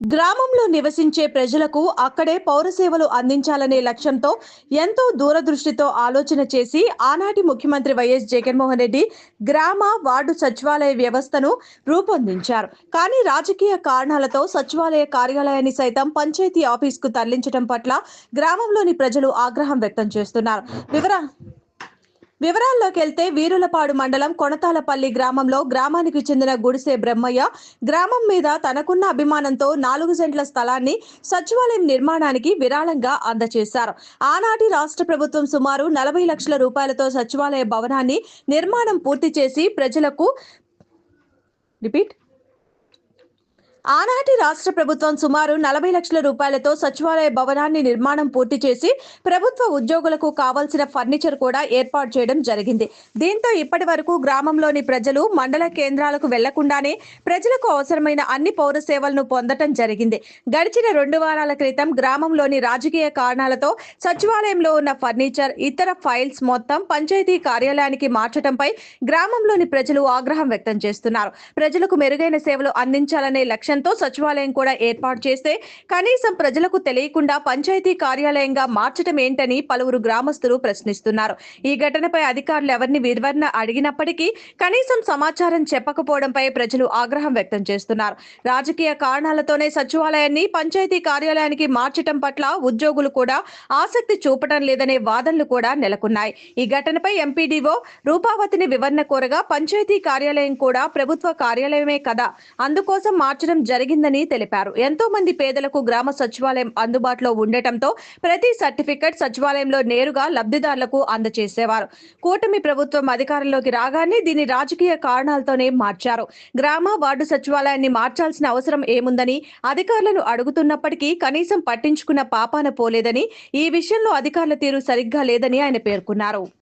గ్రామంలో నివసించే ప్రజలకు అక్కడే పౌర సేవలు అందించాలనే లక్ష్యంతో ఎంతో దూరదృష్టితో ఆలోచన చేసి ఆనాటి ముఖ్యమంత్రి వైఎస్ జగన్మోహన్ రెడ్డి గ్రామ వార్డు సచివాలయ వ్యవస్థను రూపొందించారు. కానీ రాజకీయ కారణాలతో సచివాలయ కార్యాలయాన్ని సైతం పంచాయతీ ఆఫీస్కు తరలించడం పట్ల గ్రామంలోని ప్రజలు ఆగ్రహం వ్యక్తం చేస్తున్నారు. వివర వివరాల్లోకి వెళ్తే వీరులపాడు మండలం కొనతాలపల్లి గ్రామంలో గ్రామానికి చెందిన గుడిసె బ్రహ్మయ్య గ్రామం మీద తనకున్న అభిమానంతో నాలుగు సెంట్ల స్థలాన్ని సచివాలయం నిర్మాణానికి విరాళంగా అందజేశారు ఆనాటి రాష్ట్ర ప్రభుత్వం సుమారు నలభై లక్షల రూపాయలతో సచివాలయ భవనాన్ని నిర్మాణం పూర్తి చేసి ప్రజలకు రిపీట్. ఆనాటి రాష్ట్ర ప్రభుత్వం సుమారు నలభై లక్షల రూపాయలతో సచివాలయ భవనాన్ని నిర్మాణం పూర్తి చేసి ప్రభుత్వ ఉద్యోగులకు కావాల్సిన ఫర్నిచర్ కూడా ఏర్పాటు చేయడం జరిగింది. దీంతో ఇప్పటి వరకు గ్రామంలోని ప్రజలు మండల కేంద్రాలకు వెళ్ళకుండానే ప్రజలకు అవసరమైన అన్ని పౌర సేవలను పొందటం జరిగింది. గడిచిన రెండు వారాల క్రితం గ్రామంలోని రాజకీయ కారణాలతో సచివాలయంలో ఉన్న ఫర్నిచర్ ఇతర ఫైల్స్ మొత్తం పంచాయతీ కార్యాలయానికి మార్చడంపై గ్రామంలోని ప్రజలు ఆగ్రహం వ్యక్తం చేస్తున్నారు. ప్రజలకు మెరుగైన సేవలు అందించాలనే లక్ష్యం లక్ష్యంతో సచివాలయం కూడా ఏర్పాటు చేస్తే కనీసం ప్రజలకు తెలియకుండా పంచాయతీ కార్యాలయంగా మార్చడం ఏంటని పలువురు గ్రామస్తులు ప్రశ్నిస్తున్నారు. ఈ ఘటనపై అధికారులు ఎవరిని వివరణ అడిగినప్పటికీ కనీసం సమాచారం చెప్పకపోవడంపై ప్రజలు ఆగ్రహం వ్యక్తం చేస్తున్నారు. రాజకీయ కారణాలతోనే సచివాలయాన్ని పంచాయతీ కార్యాలయానికి మార్చడం పట్ల ఉద్యోగులు కూడా ఆసక్తి చూపడం లేదనే వాదనలు కూడా నెలకొన్నాయి. ఈ ఘటనపై ఎంపీడీఓ రూపావతిని వివరణ కోరగా పంచాయతీ కార్యాలయం కూడా ప్రభుత్వ కార్యాలయమే కదా అందుకోసం మార్చడం జరిగిందని తెలిపారు. ఎంతో మంది పేదలకు గ్రామ సచివాలయం అందుబాటులో ఉండటంతో ప్రతి సర్టిఫికెట్ సచివాలయంలో నేరుగా లబ్ధిదారులకు అందజేసేవారు కూటమి ప్రభుత్వం అధికారంలోకి రాగానే దీని రాజకీయ కారణాలతోనే మార్చారు. గ్రామ వార్డు సచివాలయాన్ని మార్చాల్సిన అవసరం ఏముందని అధికారులను అడుగుతున్నప్పటికీ కనీసం పట్టించుకున్న పాపాన పోలేదని ఈ విషయంలో అధికారుల తీరు సరిగ్గా లేదని ఆయన పేర్కొన్నారు.